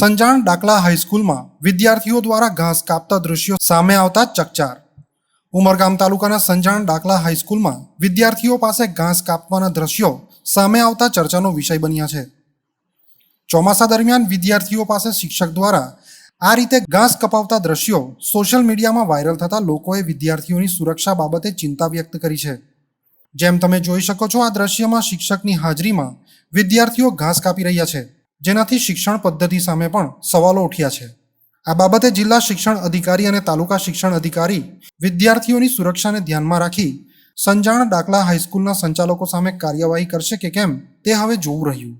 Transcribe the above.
સંજાણ ડાકલા હાઈસ્કૂલમાં વિદ્યાર્થીઓ દ્વારા ઘાસ કાપતા દ્રશ્યો સામે આવતા ચકચાર. ઉમરગામ તાલુકાના સંજાણ ડાકલા હાઈસ્કૂલમાં વિદ્યાર્થીઓ પાસે ઘાસ કાપવાના દ્રશ્યો સામે આવતા ચર્ચાનો વિષય બન્યા છે. ચોમાસા દરમિયાન વિદ્યાર્થીઓ પાસે શિક્ષક દ્વારા આ રીતે ઘાસ કપાવતા દ્રશ્યો સોશિયલ મીડિયામાં વાયરલ થતા લોકોએ વિદ્યાર્થીઓની સુરક્ષા બાબતે ચિંતા વ્યક્ત કરી છે. જેમ તમે જોઈ શકો છો, આ દ્રશ્યમાં શિક્ષકની હાજરીમાં વિદ્યાર્થીઓ ઘાસ કાપી રહ્યા છે. જેનાથી શિક્ષણ પદ્ધતિ સામે પણ સવાલો ઉઠ્યા છે. આ બાબતે જિલ્લા શિક્ષણ અધિકારી અને તાલુકા શિક્ષણ અધિકારી વિદ્યાર્થીઓની સુરક્ષાને ધ્યાનમાં રાખી સંજાણ ડાકલા હાઈસ્કૂલના સંચાલકો સામે કાર્યવાહી કરશે કે કેમ તે હવે જોવું રહ્યું.